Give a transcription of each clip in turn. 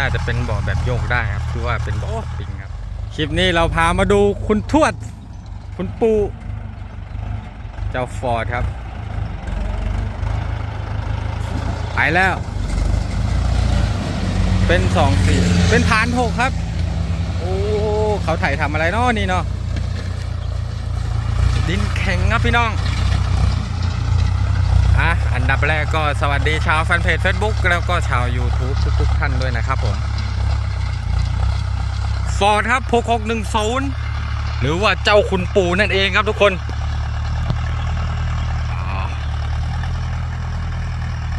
น่าจะเป็นบาะแบบโยกได้ครับคือว่าเป็นบาะสปริงครับคลิปนี้เราพามาดูคุณทวด คุณปู เจ้าฟอร์ดครับไปแล้ว เป็นสองสี่เป็นฐานหกครับ โอ้เขาถ่ายทำอะไรเนาะนี่เนาะดินแข็งครับพี่น้องอะอันดับแรกก็สวัสดีชาวแฟนเพจ Facebook แล้วก็ชาว YouTube ทุกๆท นะครับผมฟอร์ดครับ6610 หรือว่าเจ้าคุณปู่นั่นเองครับทุกคน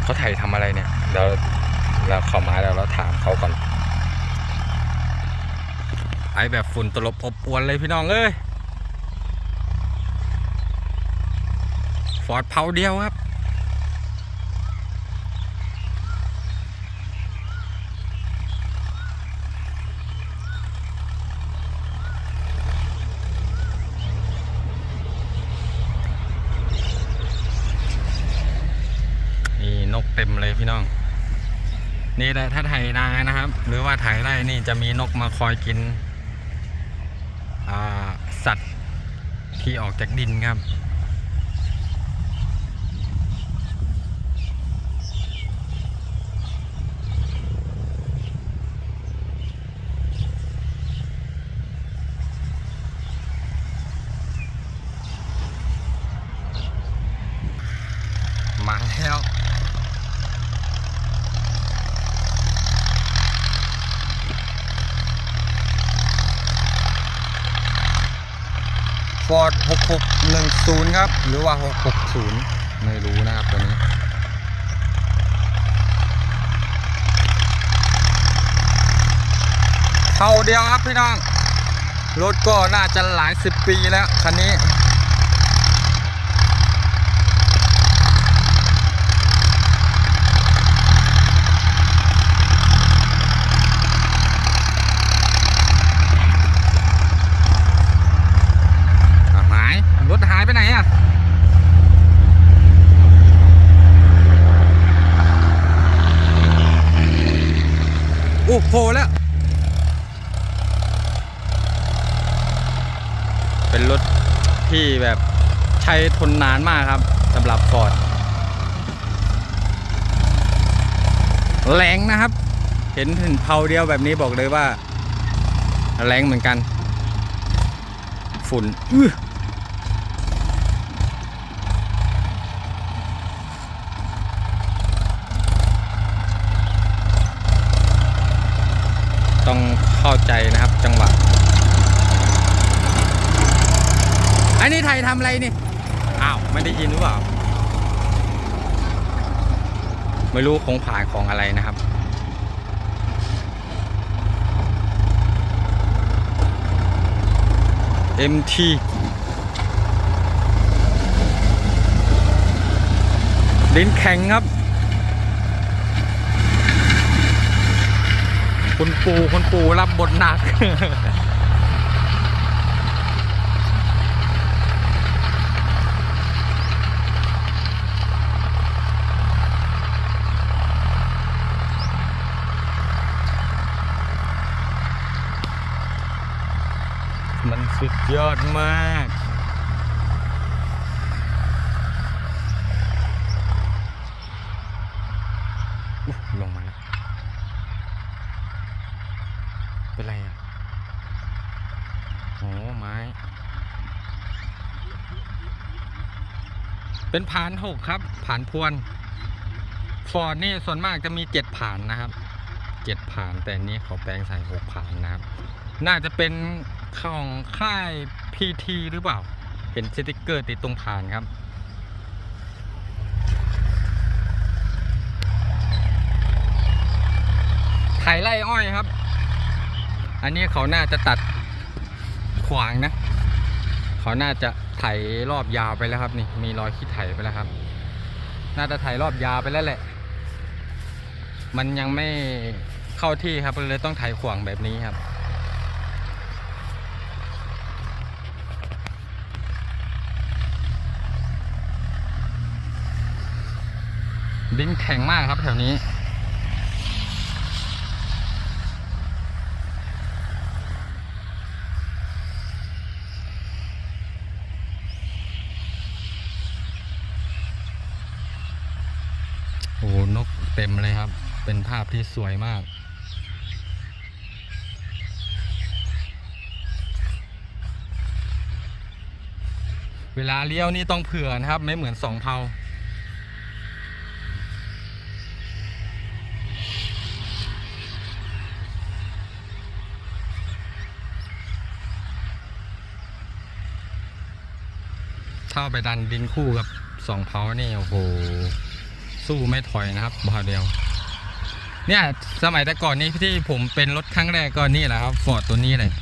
เขาถ่ายทำอะไรเนี่ยเดี๋ยวเราเข้ามาแล้วเราถามเขาก่อนไอแบบฝุ่นตลบอบอวนเลยพี่น้องเอ้ยฟอร์ดเผาเดียวครับ นี่นกเต็มเลย พี่น้อง นี่แหละถ้าไถนานะครับ หรือว่าไถไร่นี่จะมีนกมาคอยกินสัตว์ที่ออกจากดินครับ มาแล้ว อร์ด6610 ครับ หรือว่า 660 ไม่รู้นะครับตัวนี้เท่าเดียวครับพี่น้อง รถก็น่าจะหลายสิบปีแล้ว คันนี้ อะหาย รถหายไปไหนอะ โอ้โหแล้ว เป็นรถที่แบบใช้ทนนานมากครับสำหรับฟอร์ดแรงนะครับ เห็นถึงเผาเดียวแบบนี้บอกเลยว่า แรงเหมือนกัน ฝุ่นอื้อ ต้องเข้าใจนะครับจังหวะอันนี้ไทยทำอะไรนี่อ้าวไม่ได้ยินหรือเปล่า ไม่รู้คงผ่านของอะไรนะครับ MT ดินแข็งครับ คุณปูคุณปูรับบทหนัก มันสุดยอดมาก อุ๊ยลงมาแล้ว เป็นไรอะโอ้ไม้ เป็นผานหกครับ ผานพวนฟอร์ดนี่ส่วนมากจะมีเจ็ดผานนะครับเจ็ดผานแต่นี้เขาแปลงใส่หกผานนะครับ น่าจะเป็นของค่าย PT หรือเปล่าเห็นสติกเกอร์ติดตรงผานครับไถไล่อ้อยครับ อันนี้เขาน่าจะตัดขวางนะ เขาน่าจะ ไถรอบยาวไปแล้วครับนี่มีรอยขี้ไถไปแล้วครับ น่าจะไถรอบยาวไปแล้วแหละ มันยังไม่เข้าที่ครับเลยต้องไถขวางแบบนี้ครับดินแข็งมากครับแถวนี้ นกเต็มเลยครับ เป็นภาพที่สวยมาก เวลาเลี้ยวนี่ต้องเผื่อนะครับ ไม่เหมือนสองเผาถ้าเอาไปดันดินคู่กับสองเผานี่โอ้โห สู้ไม่ถอยนะครับบาเดียว เนี่ยสมัยแต่ก่อนนี้ที่ผมเป็นรถครั้งแรกก็นี่แหละครับฟอร์ดตัวนี้เลย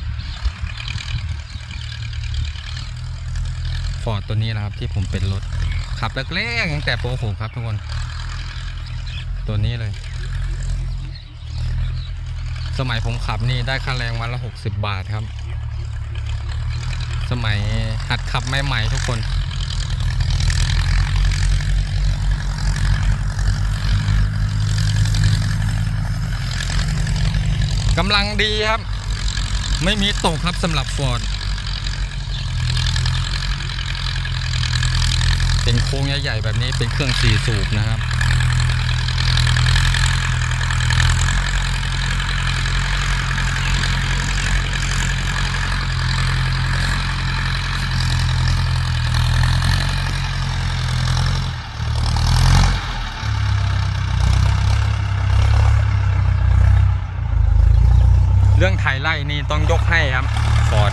ฟอร์ดตัวนี้นะครับที่ผมเป็นรถขับแรกๆตั้งแต่โป .6 ครับทุกคน ตัวนี้เลย สมัยผมขับนี่ได้ค่าแรงวันละ 60 บาทครับ สมัยหัดขับใหม่ๆทุกคน กำลังดีครับ ไม่มีตกครับสำหรับฟอร์ดเป็นโค้งใหญ่ๆแบบนี้เป็นเครื่องสี่สูบนะครับ ไล่นี่ต้องยกให้ครับฟอร์ด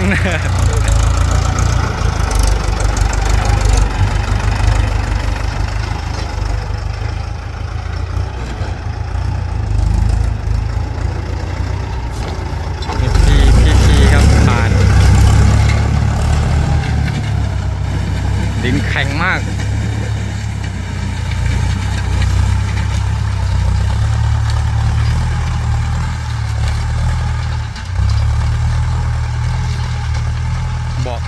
นพี่พี่ครับผ่านดินแข็งมาก เบาะ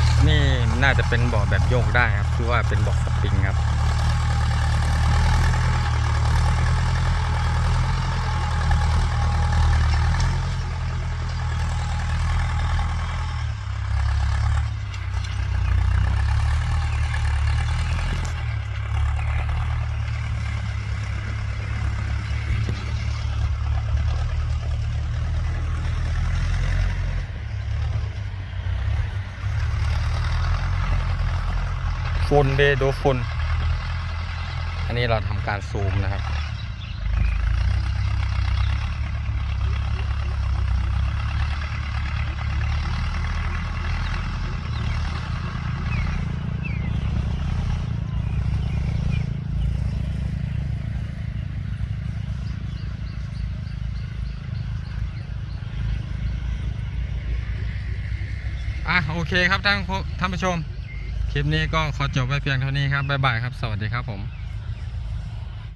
น่าจะเป็นบ่อแบบโยกได้ครับ คือว่าเป็นบ่อสปริงครับ ฝุ่นเดดูฝุ่นอันนี้เราทำการซูมนะครับ อะโอเคครับท่านผู้ท่านผู้ชม คลิปนี้ก็ขอจบไว้เพียงเท่านี้ครับ บ๊ายบายครับ สวัสดีครับผม